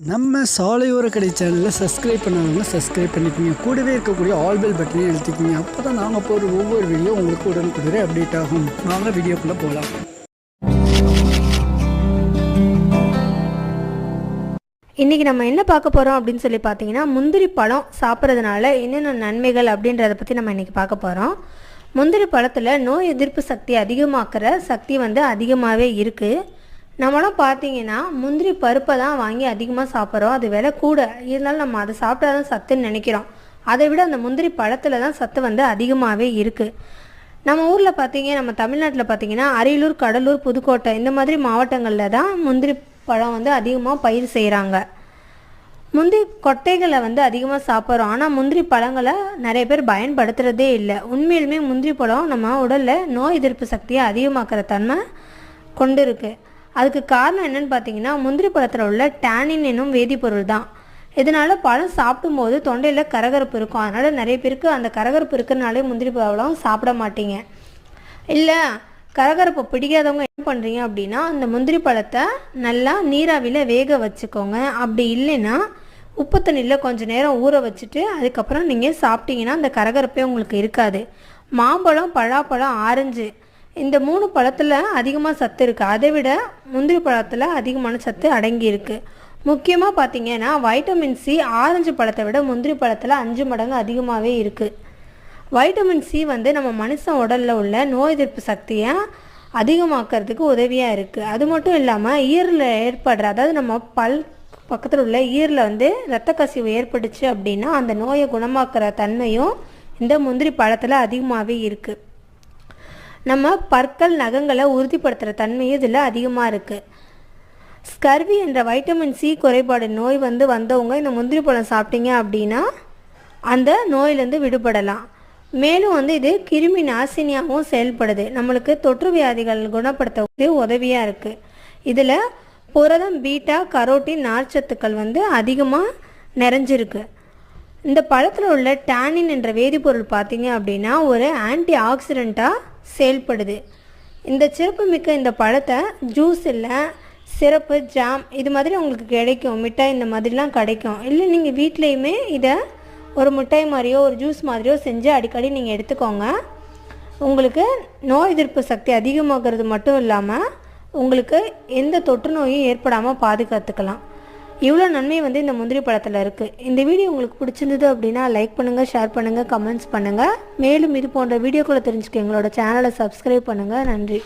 நம்ம சாலையோர கடை சேனலில் சப்ஸ்கிரைப் பண்ணவங்க சப்ஸ்கிரைப் பண்ணிக்கோங்க. கூடவே இருக்கக்கூடிய ஆல் பெல் பட்டனையும் எழுத்துக்கிங்க அப்போ தான் நாங்கள் போகிற ஒவ்வொரு வீடியோ உங்களுக்கு உடனுக்குடனே அப்டேட் ஆகும். நாங்கள் வீடியோக்குள்ளே போகலாம் இன்றைக்கி நம்ம என்ன பார்க்க போகிறோம் அப்படின்னு சொல்லி பார்த்தீங்கன்னா முந்திரி பழம் சாப்பிட்றதுனால என்னென்ன நன்மைகள் அப்படின்றத பற்றி நம்ம இன்றைக்கி பார்க்க போகிறோம் முந்திரி பழத்தில் நோய் எதிர்ப்பு சக்தி அதிகமாக்குற சக்தி வந்து அதிகமாகவே இருக்குது நம்மளாம் பார்த்தீங்கன்னா முந்திரி பருப்பை தான் வாங்கி அதிகமாக சாப்பிட்றோம். அது விலை கூட. இருந்தாலும் நம்ம அதை சாப்பிட்டா தான் சத்துன்னு நினைக்கிறோம். அதை விட அந்த முந்திரி பழத்தில் தான் சத்து வந்து அதிகமாகவே இருக்குது நம்ம ஊரில் பார்த்தீங்க நம்ம தமிழ்நாட்டில் பார்த்தீங்கன்னா அரியலூர் கடலூர் புதுக்கோட்டை இந்த மாதிரி மாவட்டங்களில் தான் முந்திரி பழம் வந்து அதிகமாக பயிர் செய்கிறாங்க முந்திரி கொட்டைகளை வந்து அதிகமாக சாப்பிட்றோம். ஆனால் முந்திரி பழங்களை நிறைய பேர் பயன்படுத்துகிறதே இல்லை. உண்மையிலுமே முந்திரி பழம் நம்ம உடலில் நோய் எதிர்ப்பு சக்தியை அதிகமாக்குற தன்மை கொண்டு இருக்குது அதுக்கு காரணம் என்னன்னு பார்த்தீங்கன்னா முந்திரி பழத்தில் உள்ள டேனின் என்னும் வேதிப்பொருள் தான். இதனால் பழம் சாப்பிடும்போது தொண்டையில் கரகரப்பு இருக்கும். அதனால் நிறைய பேருக்கு அந்த கரகரப்பு இருக்கிறனாலே முந்திரி பழம் சாப்பிட மாட்டீங்க. இல்லை கரகரப்பு பிடிக்காதவங்க என்ன பண்ணுறீங்க அப்படின்னா அந்த முந்திரி பழத்தை நல்லா நீராவியில் வேக வச்சுக்கோங்க. அப்படி இல்லைன்னா உப்பு தண்ணியில் கொஞ்சம் நேரம் ஊற வச்சுட்டு அதுக்கப்புறம் நீங்கள் சாப்பிட்டீங்கன்னா அந்த கரகரப்பே உங்களுக்கு இருக்காது. மாம்பழம் பழாப்பழம் ஆரஞ்சு இந்த மூணு பழத்தில் அதிகமாக சத்து இருக்குது அதை விட முந்திரி பழத்தில் அதிகமான சத்து அடங்கி இருக்குது முக்கியமாக பார்த்தீங்கன்னா வைட்டமின் சி ஆரஞ்சு பழத்தை விட முந்திரி பழத்தில் அஞ்சு மடங்கு அதிகமாகவே இருக்குது வைட்டமின் சி வந்து நம்ம மனுஷன் உடலில் உள்ள நோய் எதிர்ப்பு சக்தியை அதிகமாக்கிறதுக்கு உதவியாக இருக்குது அது மட்டும் இல்லாமல் ஈரில் ஏற்படுற அதாவது நம்ம பல் பக்கத்தில் உள்ள ஈரில் வந்து இரத்த கசிவு ஏற்பட்டுச்சு அப்படின்னா அந்த நோயை குணமாக்குற தன்மையும் இந்த முந்திரி பழத்தில் அதிகமாகவே இருக்குது நம்ம பற்கள் நகங்களை உறுதிப்படுத்துகிற தன்மையும் இதில் அதிகமாக இருக்குது ஸ்கர்வி என்ற வைட்டமின் சி குறைபாடு நோய் வந்து வந்தவங்க இந்த முந்திரி பழம் சாப்பிட்டீங்க அப்படின்னா அந்த நோயிலேருந்து விடுபடலாம். மேலும் வந்து இது கிருமி நாசினியாகவும் செயல்படுது. நம்மளுக்கு தொற்று வியாதிகள் குணப்படுத்த உதவியாக இருக்குது இதில் புரதம் பீட்டா கரோட்டின் நார்ச்சத்துக்கள் வந்து அதிகமாக நிறைஞ்சிருக்கு. இந்த பழத்தில் உள்ள டேனின் என்ற வேதிப்பொருள் பார்த்தீங்க அப்படின்னா ஒரு ஆன்டி ஆக்சிடெண்ட்டாக செயல்படுது. இந்த சிறப்புமிக்க இந்த பழத்தை ஜூஸ் இல்லை சிறப்பு ஜாம் இது மாதிரி உங்களுக்கு கிடைக்கும். மிட்டாய் இந்த மாதிரிலாம் கிடைக்கும். இல்லை நீங்கள் வீட்லேயுமே இதை ஒரு மிட்டாய் மாதிரியோ ஒரு ஜூஸ் மாதிரியோ செஞ்சு அடிக்கடி நீங்கள் எடுத்துக்கோங்க. உங்களுக்கு நோய் எதிர்ப்பு சக்தி அதிகமாகிறது மட்டும் இல்லாமல் உங்களுக்கு எந்த தொற்று நோயும் ஏற்படாமல் பாதுகாத்துக்கலாம். இவ்வளோ நன்மை வந்து இந்த முந்திரி பழத்தில் இருக்குது இந்த வீடியோ உங்களுக்கு பிடிச்சிருந்தது அப்படின்னா லைக் பண்ணுங்கள் ஷேர் பண்ணுங்கள் கமெண்ட்ஸ் பண்ணுங்கள் மேலும் இது போன்ற வீடியோக்களை தெரிஞ்சுக்க எங்களோட சேனலை சப்ஸ்கிரைப் பண்ணுங்கள் நன்றி.